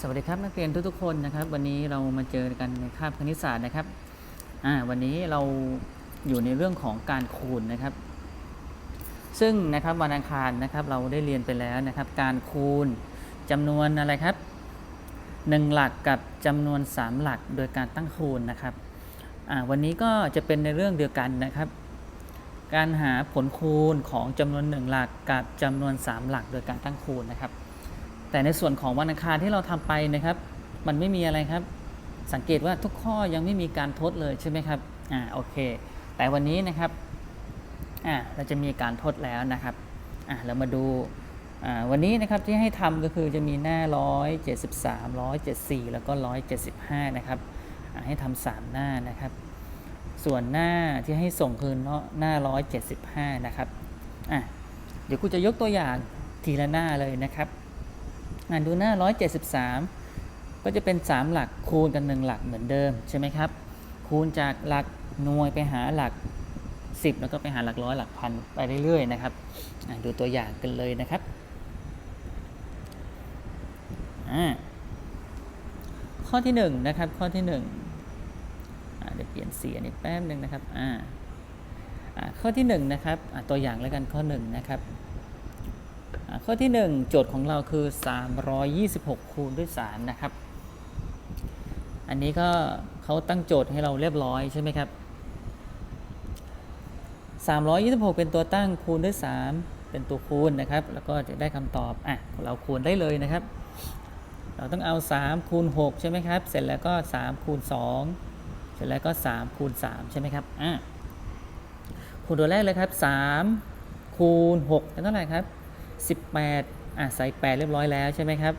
สวัสดีครับนักเรียนทุกๆคนนะครับ วันนี้เรามาเจอกันในคาบคณิตศาสตร์นะครับวันนี้เราอยู่ในเรื่องของการคูณนะครับ ซึ่งนะครับวันอังคารนะครับเราได้เรียนไปแล้วนะครับ การคูณจำนวนอะไรครับหนึ่งหลักกับจำนวน 3 หลักโดยการตั้งคูณนะครับวันนี้ก็จะเป็นในเรื่องเดียวกันนะครับ การหาผลคูณของจำนวน 1 หลักกับจำนวน 3 หลักโดยการตั้งคูณนะครับ แต่ในส่วนของวันอังคารที่เราทำไปนะครับ มันไม่มีอะไรครับ สังเกตว่าทุกข้อยังไม่มีการทดเลยใช่ไหมครับอ่าโอเค แต่วันนี้นะครับอ่าเราจะมีการทดแล้วนะครับอ่าเรามาดูอ่าวันนี้นะครับที่ให้ทำก็คือจะมีหน้า 173 174 แล้วก็ 175 นะครับอ่าให้ทำสามหน้านะครับ ส่วนหน้าที่ให้ส่งคือหน้า 175 นะครับอะเดี๋ยวครูจะยกตัวอย่างทีละหน้าเลยนะครับ อ่านดูหน้า 173 ก็จะเป็น 3 หลักคูณกัน 1 หลักเหมือนเดิมใช่ไหมครับ คูณจากหลักหน่วยไปหาหลัก 10 แล้วก็ไปหาหลักร้อยหลักพันไปเรื่อยๆนะครับอ่าดูตัวอย่างกันเลยนะครับอ่าข้อที่1นะครับข้อที่1อ่าเดี๋ยวเปลี่ยนสีอันนี้แป๊บหนึ่งนะครับอ่าข้อที่1นะครับตัวอย่างแล้วกันข้อ1นะครับ ข้อที่ 1 โจทย์ของเราคือ 326 คูณด้วย 3 นะครับ อันนี้ก็เขาตั้งโจทย์ให้เราเรียบร้อยใช่ไหมครับ 326 เป็นตัวตั้งคูณด้วย 3 เป็นตัวคูณนะครับ แล้วก็จะได้คำตอบ อะ เราคูณได้เลยนะครับ เราต้องเอา 3 คูณ 6 ใช่ไหมครับ เสร็จแล้วก็ 3 คูณ 2 เสร็จแล้วก็ 3 คูณ 3 ใช่ไหมครับ อะคูณตัวแรกเลยครับ 3 คูณ 6 เป็นเท่าไหร่ครับ 18อะใส่ 8 เรียบร้อยแล้วใช่ไหมครับ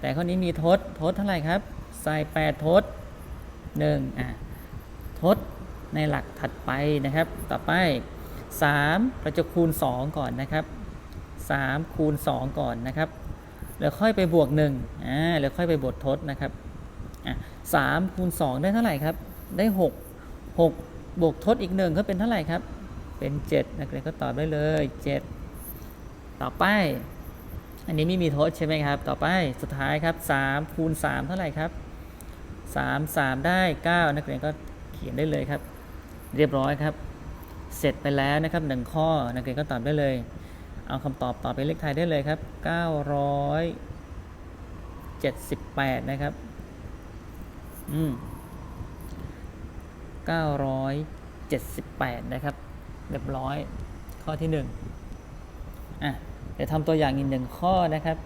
แต่ข้อนี้มีทดทดเท่าไหร่ครับ ใส่ 8 ทด1อะทดในหลักถัดไปนะครับ ต่อไป 3 เราจะคูณ 2 ก่อนนะครับ 3 คูณ 2 ก่อนนะครับแล้วค่อยไปบวก1อ่าแล้วค่อยไปบวกทดนะครับอะ3คูณ 2 ได้เท่าไหร่ครับ ได้ 6 6 บวกทดอีก1ก็เป็นเท่าไหร่ครับ เป็น 7 นักเรียนก็ตอบได้เลย 7 ต่อไป อันนี้ไม่มีทดใช่ไหมครับ ต่อไปสุดท้ายครับ3คูณ3เท่าไหร่ครับ 3 3 ได้ 9 นักเรียนก็เขียนได้เลยครับ เรียบร้อยครับ เสร็จไปแล้วนะครับหนึ่งข้อนักเรียนก็ตอบได้เลย เอาคำตอบตอบเป็นเลขไทยได้เลยครับ 978 นะครับ อืม978 นะครับ เรียบร้อยข้อที่ 1 อะเดี๋ยวทำตัวอย่างอีกหนึ่งข้อนะครับ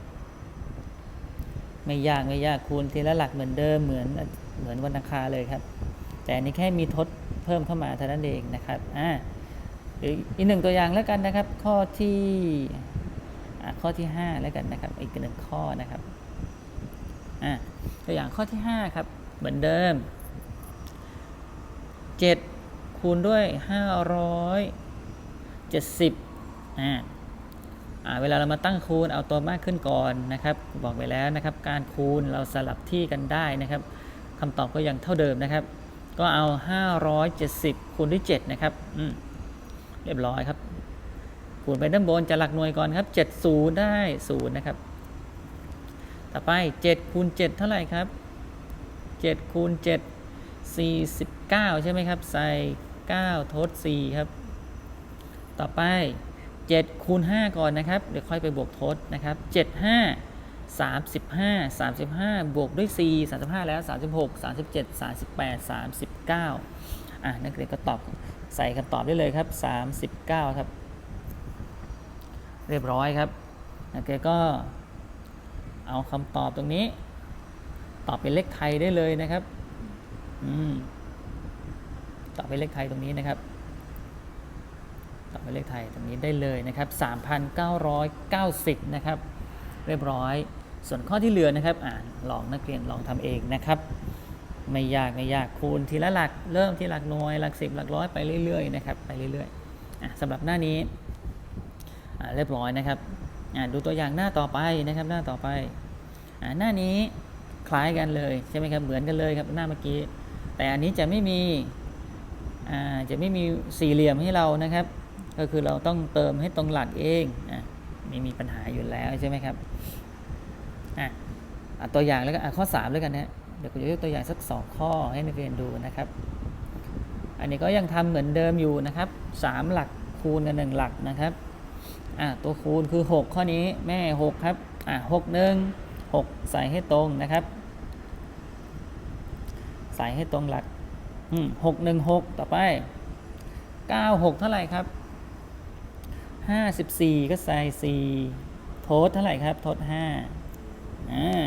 ไม่ยากไม่ยากคูณทีละหลักเหมือนเดิมเหมือนเหมือนวันอังคารเลยครับ แต่อันนี้แค่มีทดเพิ่มเข้ามาเท่านั้นเองนะครับอ่าหรืออีกหนึ่งตัวอย่างแล้วกันนะครับ ข้อที่ข้อที่ 5 แล้วกันนะครับ อีกหนึ่งข้อนะครับอ่าตัวอย่างข้อที่ 5 ครับ เหมือนเดิม 7 คูณด้วย 570อ่าอ่า เวลาเรามาตั้งคูณเอาตัวมากขึ้นก่อนนะครับ บอกไปแล้วนะครับ การคูณเราสลับที่กันได้นะครับคำตอบก็ยังเท่าเดิมนะครับ ก็เอา 570 คูณด้วย 7 นะครับอืมเรียบร้อยครับ คูณไปด้านบนจะหลักหน่วยก่อนครับ 70 ได้0นะครับ ต่อไป 7 คูณ 7 เท่าไหร่ครับ 7 คูณ 7 49 ใช่ไหมครับ ใส่ 9 ทด 4 ครับ ต่อไป 7คูณ5ก่อนนะครับเดี๋ยวค่อยไปบวกทดนะครับ7 5 35 35 บวกด้วย 4 35 แล้ว 36 37 38 39 อะนักเรียนก็ตอบใส่คำตอบได้เลยครับ 39 ครับ เรียบร้อยครับนักเรียนก็เอาคำตอบตรงนี้ ตอบเป็นเลขไทยได้เลยนะครับ อืม ตอบเป็นเลขไทยตรงนี้นะครับ ต่อไปเลขไทยตรงนี้ได้เลยนะครับ3,990 นะครับ เรียบร้อย ส่วนข้อที่เหลือนะครับ อ่านลองนักเรียนลองทำเองนะครับ ไม่ยากไม่ยากคูณทีละหลักเริ่มที่หลักหน่วยหลักสิบหลักร้อยไปเรื่อยๆนะครับไปเรื่อยๆสำหรับหน้านี้เรียบร้อยนะครับดูตัวอย่างหน้าต่อไปนะครับหน้าต่อไปอหน้านี้คล้ายกันเลยใช่ไหมครับเหมือนกันเลยครับหน้าเมื่อกี้ แต่อันนี้จะไม่มีจะไม่มีสี่เหลี่ยมให้เรานะครับ ก็คือเราต้องเติมให้ตรงหลักเองอะไม่มีปัญหาอยู่แล้วใช่ไหมครับอะอะตัวอย่างแล้วกันข้อ 3 แล้วกันนะเดี๋ยวผมจะยกตัวอย่างสัก 2 ข้อให้นักเรียนดูนะครับ อันนี้ก็ยังทำเหมือนเดิมอยู่นะครับ 3 หลักคูณกัน1หลักนะครับอะตัวคูณคือ 6 ข้อนี้แม่ 6 ครับอะ6 1 6ใส่ให้ตรงนะครับ ใส่ให้ตรงหลักอืม6 1 6ต่อไป9 6เท่าไหร่ครับ 54ก็ใส่4โทษเท่าไหร่ครับ โทษ5อ่า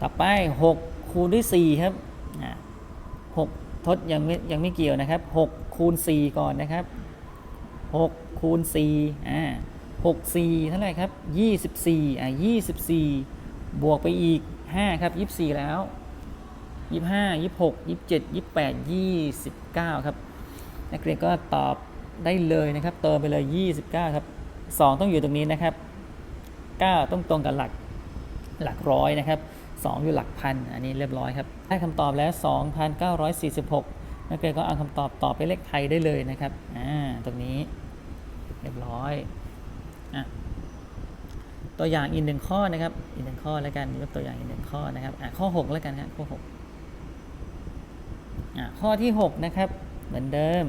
ต่อไป6คูณด้วย4ครับอ่า6ทดยังไม่ยังไม่เกี่ยวนะครับ6คูณ4ก่อนนะครับ6คูณ4อ่า6 4เท่าไหร่ครับ24อ่า24บวกไปอีก5ครับ24แล้ว25 26 27 28 29ครับนักเรียนก็ตอบ ได้เลยนะครับ เติมไปเลย 29 ครับ 2 ต้องอยู่ตรงนี้นะครับ 9 ต้องตรงกับหลักหลักร้อยนะครับ 2 อยู่หลักพัน อันนี้เรียบร้อยครับ ได้คำตอบแล้ว 2,946 นักเรียนก็เอาคำตอบตอบไปนเลขไทยได้เลยนะครับ อ่า ตรงนี้ เรียบร้อย อะ ตัวอย่างอีกหนึ่งข้อนะครับ อีกหนึ่งข้อแล้วกัน ยกตัวอย่างอีกหนึ่งข้อนะครับ อะ ข้อ 6 แล้วกันครับข้อ 6 อะ ข้อที่ 6 นะครับ เหมือนเดิม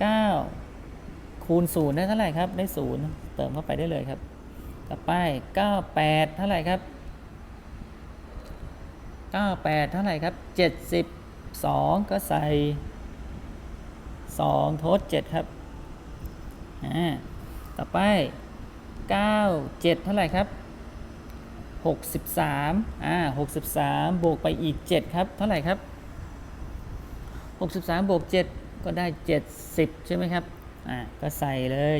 9 คูณ 0 ได้เท่าไหร่ครับ ได้ 0 เติมเข้าไปได้เลยครับ ต่อไป 98 เท่าไหร่ครับ 98 เท่าไหร่ครับ 72 ก็ใส่2ทด7ครับอ่าต่อไป 97 เท่าไหร่ครับ63อ่า63 บวกไปอีก 7 ครับ เท่าไหร่ครับ 63 บวก 7 ก็ได้ 70 ใช่ไหมครับ อ่าก็ใส่เลย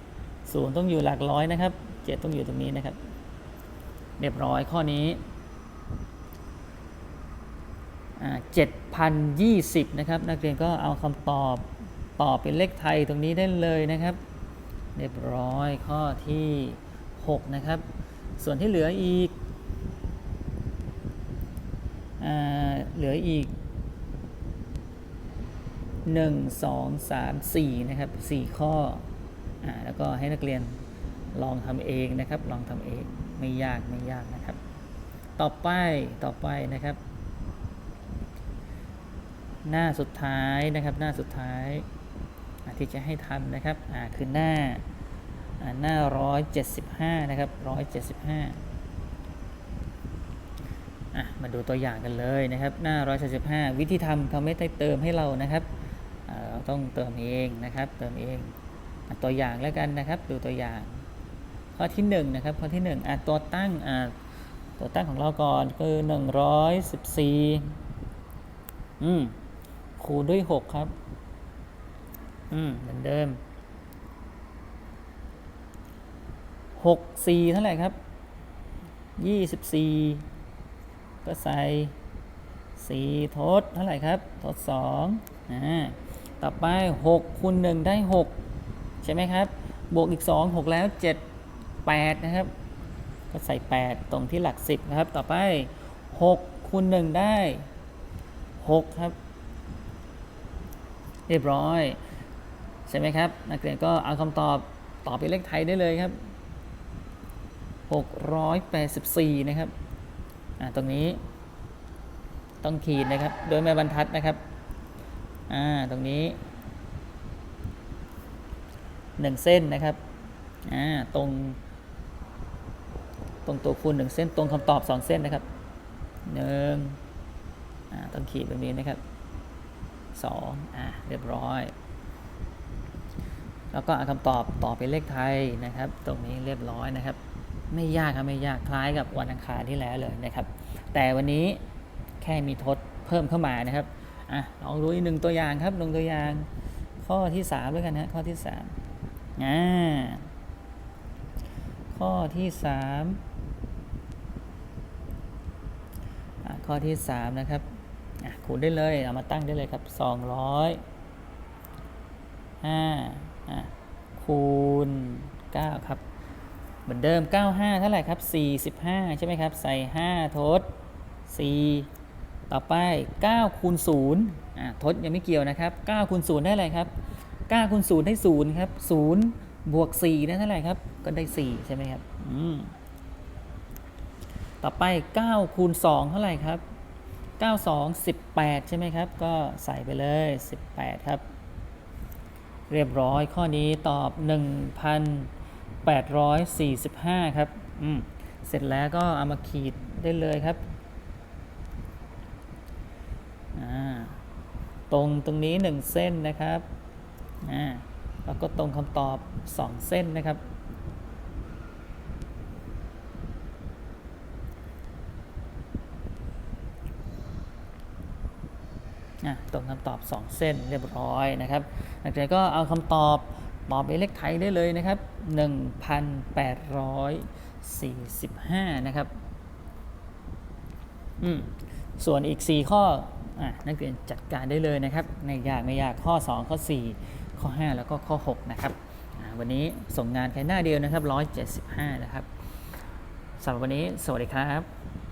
70ศูนย์ต้องอยู่หลักร้อยนะครับ 7 ต้องอยู่ตรงนี้นะครับ เรียบร้อยข้อนี้อ่า7,020 นะครับ นักเรียนก็เอาคำตอบตอบเป็นเลขไทยตรงนี้ได้เลยนะครับ เรียบร้อยข้อที่ 6 นะครับ ส่วนที่เหลืออีกอาเหลืออีก 1 2 3 4นะครับ4ข้ออาแล้วก็ให้นักเรียนลองทำเองนะครับ ลองทำเองไม่ยากไม่ยากนะครับ ต่อไปต่อไปนะครับ หน้าสุดท้ายนะครับหน้าสุดท้ายที่จะให้ทำนะครับอ่าคือหน้าอ่าหน้า 175 นะครับ 175อะมาดูตัวอย่างกันเลยนะครับ หน้า 175 วิธีทำเขาไม่ได้เติมให้เรานะครับ ต้องเติมเองนะครับ เติมเองอตัวอย่างแล้วกันนะครับ ดูตัวอย่าง ข้อที่1นะครับข้อที่1อะตัวตั้งอะตัวตั้งของเราก่อนคือ 114อืมคูณด้วย 6 ครับ อืมเหมือนเดิม 6 4 เท่าไหร่ครับ 24 ก็ใส่ 4 ทด เท่าไหร่ครับ ทด 2อ่า ต่อไป6คูณ1ได้ 6 ใช่ไหมครับ บวกอีก 2 6 แล้ว 7 8 นะครับ ก็ใส่ 8 ตรงที่หลัก 10 นะครับ ต่อไป6คูณ1ได้ 6 ครับ เรียบร้อย ใช่ไหมครับ นักเรียนก็เอาคำตอบตอบเป็นเลขไทยได้เลยครับ 684 นะครับ อ่า ตรงนี้ต้องขีดนะครับ โดยแม่บรรทัดนะครับ อ่าตรงนี้1เส้นนะครับอ่าตรงตรงตัวคูณ1เส้นตรงคำตอบ2เส้นนะครับหนึ่งอ่าต้องขีดแบบนี้นะครับ2อะเรียบร้อย แล้วก็เอาคำตอบต่อเป็นเลขไทยนะครับ ตรงนี้เรียบร้อยนะครับ ไม่ยากครับไม่ยากคล้ายกับวันอังคารที่แล้วเลยนะครับ แต่วันนี้แค่มีทดเพิ่มเข้ามานะครับ อะลองดูอีกหนึ่งตัวอย่างครับหนึ่งตัวอย่าง ข้อที่3ด้วยกันนะข้อที่3อ่าข้อที่3อะข้อที่3นะครับคูณได้เลยเอามาตั้งได้เลยครับ200 5อะคูณ9ครับเหมือนเดิม 95 เท่าไหร่ครับ 45 ใช่ไหมครับ ใส่ 5 ทด 4 ต่อไป9คูณ0อะทดยังไม่เกี่ยวนะครับ9คูณ0ได้อะไรครับ9คูณ0ได้0ครับ0บวก4ได้เท่าไหร่ครับ ก็ได้ 4 ใช่ไหมครับอืมต่อไป9คูณ2เท่าไหร่ครับ9 2 18 ใช่ไหมครับ ก็ใส่ไปเลย 18 ครับ เรียบร้อยข้อนี้ตอบ 1,845 ครับอืมเสร็จแล้วก็เอามาขีดได้เลยครับอ่า ตรงตรงนี้ 1 เส้นนะครับอ่าแล้วก็ตรงคำตอบ 2 เส้นนะครับอะตรงคำตอบ 2 เส้นเรียบร้อยนะครับหลังจากนั้นก็เอาคำตอบตอบเป็นเลขไทยได้เลยนะครับ 1,845 นะครับ อืม ส่วนอีก 4 ข้อ นักเรียนจัดการได้เลยนะครับในยากไม่ยากข้อ 2 ข้อ 4 ข้อ 5 แล้วก็ข้อ 6 นะครับวันนี้ส่งงานแค่หน้าเดียวนะครับ 175 นะครับสำหรับวันนี้สวัสดีครับ